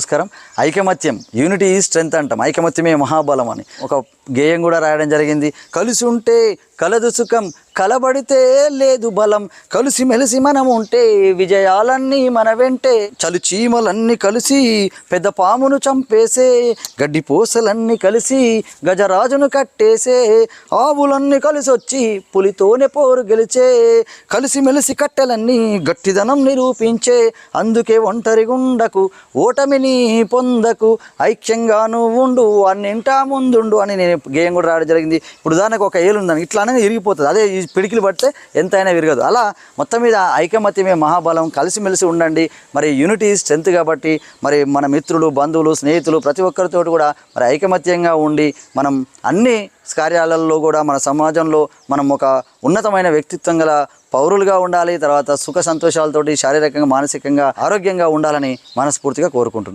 నమస్కారం. ఐకమత్యం యూనిటీ ఈ స్ట్రెంత్ అంటాం. ఐకమత్యమే మహాబలం అని. ఒక గేయం కూడా రాయడం జరిగింది. కలిసి ఉంటే కలదు సుఖం కలబడితే లేదు బలం. కలిసి మెలిసి మనం ఉంటే విజయాలన్నీ మన వెంటే. చలు చీమలన్నీ కలిసి పెద్ద పామును చంపేసే గడ్డి పూసలన్నీ కలిసి గజరాజును కట్టేసే ఆవులన్నీ కలిసి వచ్చి పులితోనే పోరు గెలిచే కలిసి మెలిసి కట్టెలన్నీ గట్టిదనం నిరూపించే. అందుకే ఒంటరి గుండకు ఓటమిని పొందకు ఐక్యంగా నువ్వు ఉండు అన్నింటా ముందుండు అని నేను గేయం కూడా రావడం జరిగింది. ఇప్పుడు దానికి ఒక ఏలు ఉందని ఇట్లా అనగా విరిగిపోతుంది అదే ఈ పిడికిలు పడితే ఎంతైనా విరగదు. అలా మొత్తం మీద ఐకమత్యమే మహాబలం కలిసిమెలిసి ఉండండి. మరి యూనిటీ స్ట్రెంత్ కాబట్టి మరి మన మిత్రులు బంధువులు స్నేహితులు ప్రతి ఒక్కరితో కూడా మరి ఐకమత్యంగా ఉండి మనం అన్ని కార్యాలయాల్లో కూడా మన సమాజంలో మనం ఒక ఉన్నతమైన వ్యక్తిత్వం గల పౌరులుగా ఉండాలి. తర్వాత సుఖ సంతోషాలతోటి శారీరకంగా మానసికంగా ఆరోగ్యంగా ఉండాలని మనస్ఫూర్తిగా కోరుకుంటున్నాను